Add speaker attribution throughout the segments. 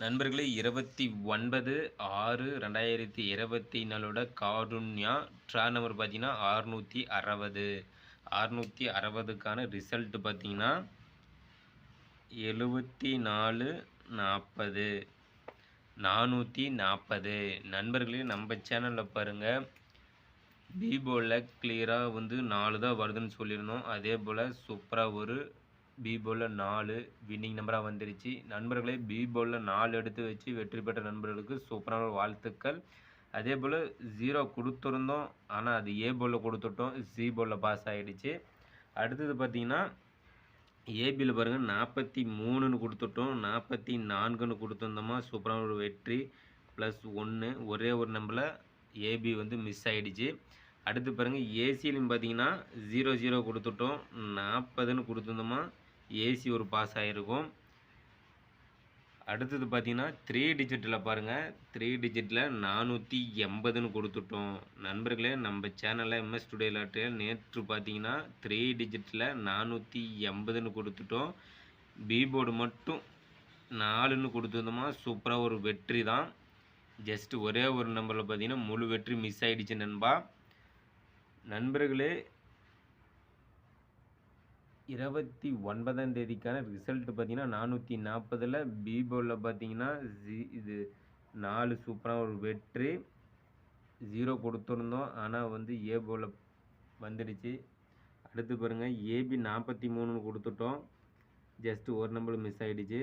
Speaker 1: நண்பர்களே இருபத்தி ஒன்பது ஆறு ரெண்டாயிரத்தி இருபத்தி நாலோட காருண்யா ட்ரா நம்பர் பார்த்தீங்கன்னா அறுநூற்றி அறுபது. அறுநூற்றி அறுபதுக்கான ரிசல்ட் பார்த்தீங்கன்னா எழுபத்தி நாலு நாற்பது. நானூற்றி நாற்பது. நண்பர்களே நம்ம சேனலில் பாருங்கள் பீபோவில் கிளியராக வந்து நாலு தான் வருதுன்னு சொல்லியிருந்தோம். அதே போல் சூப்பராக ஒரு பீபோவில் நாலு வின்னிங் நம்பராக வந்துருச்சு. நண்பர்களே பீபோவில் நாலு எடுத்து வச்சு வெற்றி பெற்ற நண்பர்களுக்கு சூப்பரான வாழ்த்துக்கள். அதே போல் ஜீரோ கொடுத்துருந்தோம். ஆனால் அது ஏ போலில் கொடுத்துட்டோம். சி போலில் பாஸ் ஆகிடுச்சு அடுத்தது பார்த்திங்கன்னா ஏபியில் பாருங்கள் நாற்பத்தி மூணுன்னு கொடுத்துட்டோம். நாற்பத்தி நான்குன்னு கொடுத்துருந்தோமா. சூப்பரான ஒரு வெற்றி. ப்ளஸ் ஒன்று ஒரே ஒரு நம்பரில் ஏபி வந்து மிஸ் ஆகிடுச்சு அடுத்து பாருங்கள் ஏசியிலும் பார்த்தீங்கன்னா ஜீரோ ஜீரோ கொடுத்துட்டோம். நாற்பதுன்னு கொடுத்துருந்தோமா. ஏசி ஒரு பாஸ் ஆகிருக்கும் அடுத்தது பார்த்திங்கன்னா த்ரீ டிஜிட்டில் பாருங்கள் த்ரீ டிஜிட்டில் நானூற்றி எண்பதுன்னு கொடுத்துட்டோம். நண்பர்களே நம்ம சேனலில் எம்எஸ் டுடே லாட்டரியில் நேற்று பார்த்தீங்கன்னா த்ரீ டிஜிட்டில் நானூற்றி எண்பதுன்னு கொடுத்துட்டோம். பீபோர்டு மட்டும் நாலுன்னு கொடுத்துருந்தோமா சூப்பராக ஒரு வெற்றி தான். ஜஸ்ட் ஒரே ஒரு நம்பரில் பார்த்தீங்கன்னா முழு வெற்றி மிஸ் ஆகிடுச்சு நண்பா. நண்பர்களே இருபத்தி ஒன்பதாம் தேதிக்கான ரிசல்ட் பார்த்தீங்கன்னா நானூற்றி நாற்பதில் பீபோவில் பார்த்தீங்கன்னா ஜி இது நாலு சூப்பராக ஒரு வெற்றி. ஜீரோ கொடுத்துருந்தோம். ஆனால் வந்து ஏ வந்துடுச்சு. அடுத்து பாருங்கள் ஏபி நாற்பத்தி மூணுன்னு கொடுத்துட்டோம். ஜஸ்ட்டு ஒரு நம்பர் மிஸ் ஆகிடுச்சு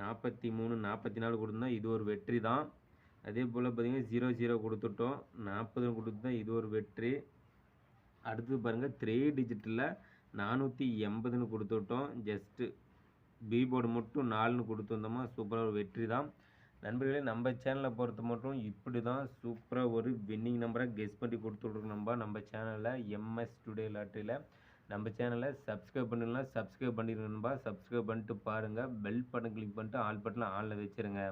Speaker 1: நாற்பத்தி மூணு நாற்பத்தி நாலு கொடுத்துருந்தோம் இது ஒரு வெற்றி தான். அதே போல் பார்த்திங்கன்னா ஜீரோ ஜீரோ கொடுத்துட்டோம். நாற்பதுன்னு கொடுத்துருந்தோம் இது ஒரு வெற்றி. அடுத்து பாருங்கள் த்ரீ டிஜிட்டில் நானூற்றி எண்பதுன்னு கொடுத்துட்டோம் ஜஸ்ட்டு பி போர்டு மட்டும் நாலுன்னு கொடுத்துருந்தோமா சூப்பராக ஒரு வெற்றி தான். நண்பர்களே நம்ம சேனலை பொறுத்த மட்டும் இப்படி தான் சூப்பராக ஒரு வின்னிங் நம்பரை கெஸ் பண்ணி கொடுத்துட்ருக்கோம் நம்ம நம்ம சேனலில் எம்எஸ் டுடே லாட்டரியில் நம்ம சேனலை சப்ஸ்கிரைப் பண்ணிடலாம். சப்ஸ்கிரைப் பண்ணிடுங்கன்பா சப்ஸ்கிரைப் பண்ணிட்டு பாருங்கள் பெல் பட்டன் கிளிக் பண்ணிட்டு ஆல் பட்டனில் ஆனில் வச்சுருங்க.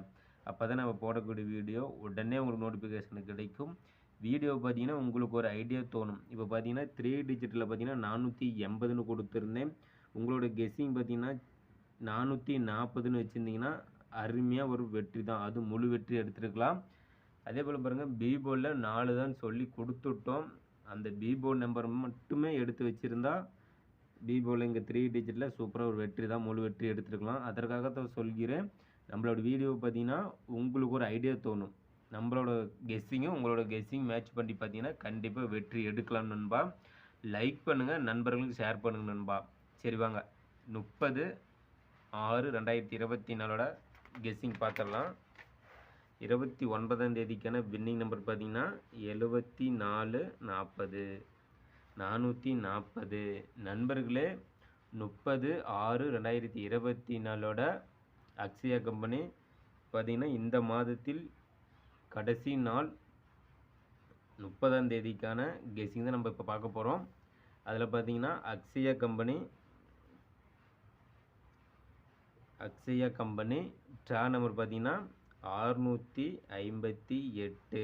Speaker 1: அப்போ தான் நம்ம போடக்கூடிய வீடியோ உடனே உங்களுக்கு நோட்டிஃபிகேஷன் கிடைக்கும். வீடியோ பார்த்தீங்கன்னா உங்களுக்கு ஒரு ஐடியா தோணும். இப்போ பார்த்தீங்கன்னா த்ரீ டிஜிட்டில் பார்த்தீங்கன்னா நானூற்றி எண்பதுன்னு கொடுத்துருந்தேன். உங்களோட கெஸ்ஸிங் பார்த்தீங்கன்னா நானூற்றி நாற்பதுன்னு வச்சுருந்தீங்கன்னா அருமையாக ஒரு வெற்றி தான். அது முழு வெற்றி எடுத்துருக்கலாம். அதே போல் பாருங்கள் பீபோர்டில் நாலு தான் சொல்லி கொடுத்துட்டோம். அந்த பீபோர்ட் நம்பர் மட்டுமே எடுத்து வச்சுருந்தா பீபோர்டில் இங்கே த்ரீ டிஜிட்டில் சூப்பராக ஒரு வெற்றி தான் முழு வெற்றி எடுத்துருக்கலாம். அதற்காக தான் சொல்கிறேன். நம்மளோட வீடியோ பார்த்தீங்கன்னா உங்களுக்கு ஒரு ஐடியா தோணும். நம்மளோட கெஸ்ஸிங்கும் உங்களோட கெஸ்ஸிங் மேட்ச் பண்ணி பார்த்தீங்கன்னா கண்டிப்பாக வெற்றி எடுக்கலாம் நண்பா. லைக் பண்ணுங்கள் நண்பர்களுக்கு ஷேர் பண்ணுங்கள் நண்பா. சரி வாங்க. முப்பது ஆறு ரெண்டாயிரத்தி இருபத்தி நாலோட கெஸ்ஸிங் பார்த்துடலாம். இருபத்தி ஒன்பதாம் தேதிக்கான வின்னிங் நம்பர் பார்த்தீங்கன்னா எழுபத்தி நாலு நாற்பது நானூற்றி நாற்பது நண்பர்களே முப்பது ஆறு ரெண்டாயிரத்தி இருபத்தி நாலோட அக்ஷயா கம்பெனி பார்த்திங்கன்னா இந்த மாதத்தில் கடைசி நாள் முப்பதாம் தேதிக்கான கெஸிங் தான் நம்ம இப்போ பார்க்க போகிறோம் அதில் பார்த்தீங்கன்னா Akshaya company Akshaya company draw number பார்த்தீங்கன்னா ஆறுநூற்றி ஐம்பத்தி எட்டு.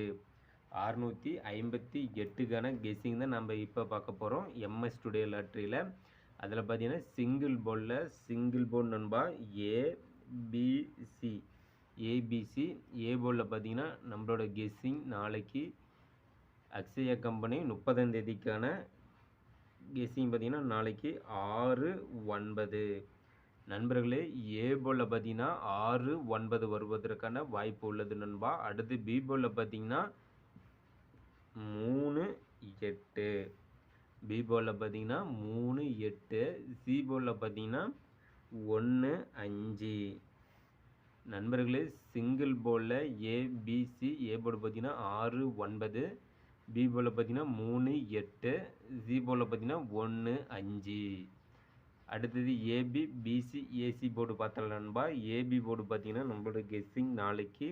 Speaker 1: அறுநூற்றி ஐம்பத்தி எட்டுக்கான கெஸ்ஸிங் தான் நம்ம இப்போ பார்க்க போகிறோம் எம்எஸ் டுடே லாட்ரியில் அதில் பார்த்தீங்கன்னா சிங்கிள் போர்டில் சிங்கிள் போர்டு நண்பா ஏபிசி ஏபிசி ஏ பார்த்தீங்கன்னா நம்மளோட கெஸ்ஸிங் நாளைக்கு அக்ஷயா கம்பெனி முப்பதாம் தேதிக்கான கெஸ்ஸிங் பார்த்தீங்கன்னா நாளைக்கு ஆறு ஒன்பது. நண்பர்களே ஏ போலில் பார்த்தீங்கன்னா ஆறு ஒன்பது வருவதற்கான வாய்ப்பு உள்ளது நண்பா. அடுத்து பி போலில் பார்த்தீங்கன்னா மூணு எட்டு. பி போலில் பார்த்தீங்கன்னா மூணு எட்டு. சி போலில் பார்த்தீங்கன்னா ஒன்று அஞ்சு. நண்பர்களே சிங்கிள் போலில் ஏபிசி ஏ போர்டு பார்த்தீங்கன்னா ஆறு ஒன்பது பி போலில் பார்த்தீங்கன்னா மூணு எட்டு சி போலில் பார்த்தீங்கன்னா ஒன்று அஞ்சு. அடுத்தது ஏபி பிசி ஏசி போர்டு பார்த்தல நண்பா. ஏபி போர்டு பார்த்தீங்கன்னா நம்மளோட கெஸ்ஸிங் நாளைக்கு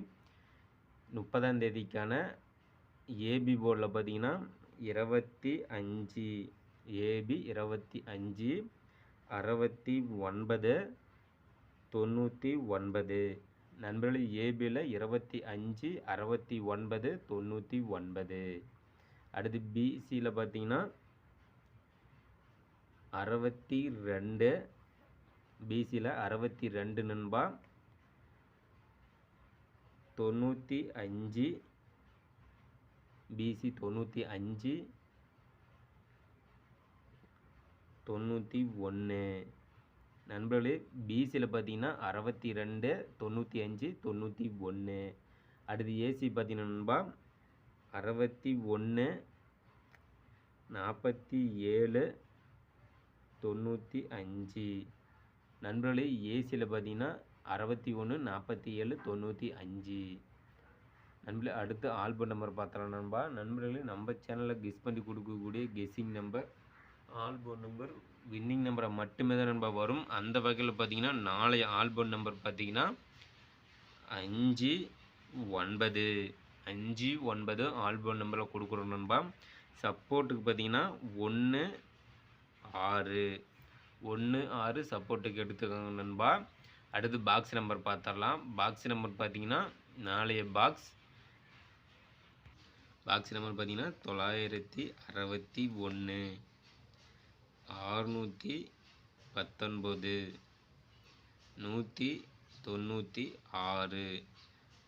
Speaker 1: முப்பதாம் தேதிக்கான ஏபி போர்டில் பார்த்தீங்கன்னா இருபத்தி அஞ்சு. ஏபி இருபத்தி அஞ்சு அறுபத்தி ஒன்பது தொண்ணூற்றி ஒன்பது. நண்பர்கள் ஏபியில் இருபத்தி அஞ்சு அறுபத்தி ஒன்பது தொண்ணூற்றி ஒன்பது. அடுத்து பிசியில் பார்த்தீங்கன்னா அறுபத்தி ரெண்டு. பிசியில் அறுபத்தி ரெண்டு நண்பா. தொண்ணூற்றி அஞ்சு. பிசி தொண்ணூற்றி அஞ்சு. தொண்ணூற்றி ஒன்று நண்பர்களே பிசியில் பார்த்தீங்கன்னா அறுபத்தி ரெண்டு தொண்ணூற்றி அஞ்சு தொண்ணூற்றி ஒன்று அடுத்து ஏசி பார்த்தீங்கன்னா நண்பா அறுபத்தி ஒன்று நாற்பத்தி ஏழு தொண்ணூற்றி அஞ்சு. நண்பர்களே ஏசியில் பார்த்தீங்கன்னா அறுபத்தி ஒன்று நாற்பத்தி ஏழு தொண்ணூற்றி அஞ்சு. நண்பர்களே அடுத்து ஆல்பம் நம்பர் பார்த்தலாம் நண்பா. நண்பர்களே நம்ம சேனலில் கெஸ் பண்ணி கொடுக்கக்கூடிய guessing number album number winning நம்பரை மட்டுமே தான் நண்பா வரும். அந்த வகையில் பார்த்தீங்கன்னா நாளைய ஆல்பம் நம்பர் பார்த்தீங்கன்னா அஞ்சு ஒன்பது. அஞ்சு ஒன்பது ஆல்பம் நம்பரில் கொடுக்குறோம் நண்பா. சப்போர்ட்டுக்கு பார்த்தீங்கன்னா ஒன்று ஆறு. ஒன்று ஆறு சப்போர்ட்டுக்கு எடுத்துக்கோங்க நண்பா. அடுத்து பாக்ஸ் நம்பர் பார்த்துடலாம் பாக்ஸ் நம்பர் பார்த்தீங்கன்னா நாளைய பாக்ஸ் பாக்ஸ் நம்பர் பார்த்தீங்கன்னா தொள்ளாயிரத்தி அறுபத்தி ஒன்று ஆறுநூற்றி பத்தொன்பது நூற்றி தொண்ணூற்றி ஆறு.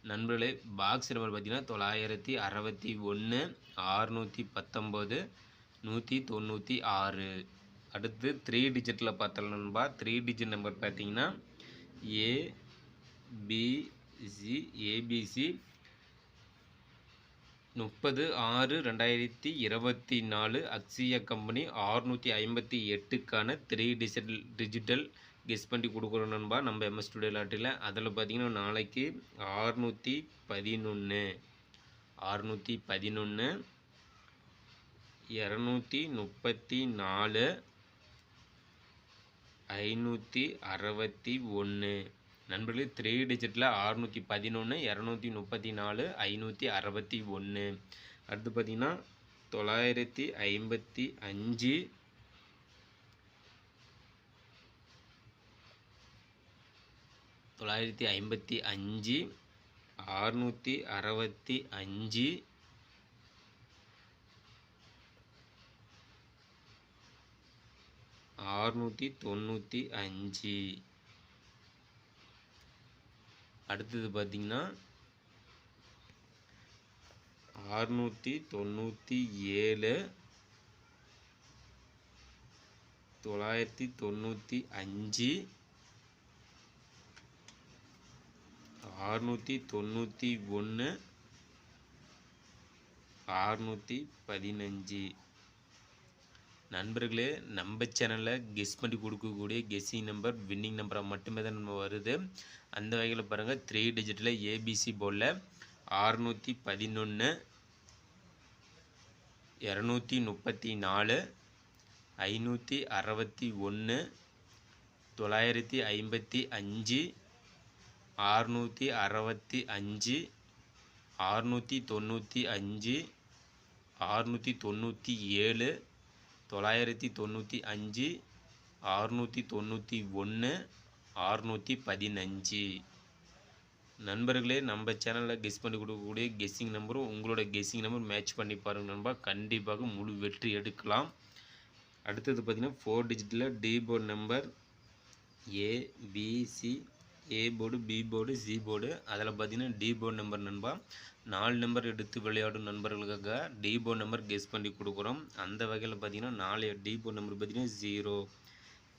Speaker 1: நண்பர்களே பாக்ஸ் நம்பர் பார்த்திங்கன்னா தொள்ளாயிரத்தி அறுபத்தி ஒன்று ஆறுநூற்றி பத்தொம்போது நூற்றி தொண்ணூற்றி ஆறு. அடுத்து த்ரீ டிஜிட்டில் பார்த்தோம் நண்பா த்ரீ டிஜிட் நம்பர் பார்த்தீங்கன்னா ஏ பிசி ஏபிசி முப்பது ஆறு ரெண்டாயிரத்தி இருபத்தி நாலு அக்ஸியா கம்பெனி ஆறுநூற்றி ஐம்பத்தி எட்டுக்கான த்ரீ டிஜிட்டல் டிஜிட்டல் கெஸ் பண்ணி கொடுக்குறோம் நண்பா. நம்ம எம்எஸ் ஸ்டுடியோ லாட்டில். அதில் பார்த்தீங்கன்னா நாளைக்கு ஆறுநூற்றி பதினொன்று ஆறுநூற்றி பதினொன்று இரநூத்தி முப்பத்தி நாலு ஐநூற்றி அறுபத்தி ஒன்று நண்பர்களே த்ரீ டிஜிட்டில் அறுநூற்றி பதினொன்று இரநூத்தி முப்பத்தி நாலு ஐநூற்றி அறுபத்தி ஒன்று அடுத்து பார்த்தீங்கன்னா தொள்ளாயிரத்தி ஐம்பத்தி அஞ்சு. தொள்ளாயிரத்தி ஐம்பத்தி அஞ்சு அறுநூற்றி அறுபத்தி அஞ்சு. அறுநூற்றி தொண்ணூற்றி அஞ்சு. அடுத்தது பார்த்திங்கன்னா அறுநூற்றி தொண்ணூற்றி ஏழு தொள்ளாயிரத்தி தொண்ணூற்றி அஞ்சு அறுநூற்றி தொண்ணூற்றி ஒன்று அறுநூற்றி பதினஞ்சு. நண்பர்களே நம்ம சேனலில் கெஸ் பண்ணி கொடுக்கக்கூடிய கெஸ்ஸிங் நம்பர் வின்னிங் நம்பராக மட்டுமே தான் நம்ம வருது. அந்த வகையில் பாருங்கள் த்ரீ டிஜிட்டில் ஏபிசி போர்டில் அறுநூற்றி பதினொன்று இரநூத்தி முப்பத்தி நாலு ஐநூற்றி அறுபத்தி ஒன்று தொள்ளாயிரத்தி ஐம்பத்தி அஞ்சு ஆறுநூற்றி அறுபத்தி அஞ்சு ஆறுநூற்றி தொண்ணூற்றி அஞ்சு ஆறுநூற்றி தொண்ணூற்றி ஏழு தொள்ளாயிரத்தி தொண்ணூற்றி அஞ்சு ஆறுநூற்றி தொண்ணூற்றி ஒன்று ஆறுநூற்றி பதினஞ்சு. நண்பர்களே நம்ம சேனலில் கெஸ் பண்ணி கொடுக்கக்கூடிய கெஸ்ஸிங் நம்பரும் உங்களோட கெஸ்ஸிங் நம்பர் மேட்ச் பண்ணி பாருங்கள் நண்பா. கண்டிப்பாக முழு வெற்றி எடுக்கலாம். அடுத்தது பார்த்திங்கன்னா four டிஜிட்டில் D board number ABC A board B board C board. அதில் பார்த்தீங்கன்னா டி போர்டு நம்பர் நண்பா. நாலு நம்பர் எடுத்து விளையாடும் நண்பர்களுக்காக டி போர்டு நம்பர் கெஸ் பண்ணி கொடுக்குறோம். அந்த வகையில் பார்த்தீங்கன்னா நாலு டி போர்டு நம்பர் பார்த்தீங்கன்னா ஜீரோ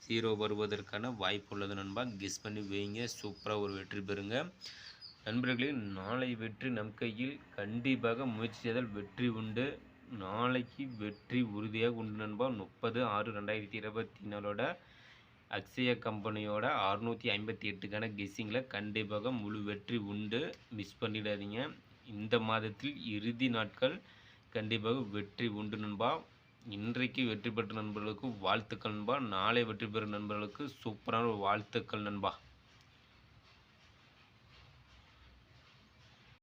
Speaker 1: ஜீரோ வருவதற்கான வாய்ப்பு உள்ளது நண்பா. கெஸ் பண்ணி வைங்க. சூப்பராக ஒரு வெற்றி பெறுங்க. நண்பர்களே நாளை வெற்றி நம் கையில் கண்டிப்பாக முயற்சி செய்தால் வெற்றி உண்டு. நாளைக்கு வெற்றி உறுதியாக உண்டு நண்பா. முப்பது ஆறு ரெண்டாயிரத்தி இருபத்தி நாலோட அக்ஷய கம்பெனியோட அறுநூற்றி ஐம்பத்தி எட்டுக்கான கெஸ்ஸிங்கில் கண்டிப்பாக முழு வெற்றி உண்டு. மிஸ் பண்ணிடாதீங்க. இந்த மாதத்தில் இறுதி நாட்கள் கண்டிப்பாக வெற்றி உண்டு நண்பா. இன்றைக்கு வெற்றி பெற்ற நண்பர்களுக்கு வாழ்த்துக்கள் நண்பா. நாளை வெற்றி பெறும் நண்பர்களுக்கு சூப்பரான ஒரு வாழ்த்துக்கள் நண்பா.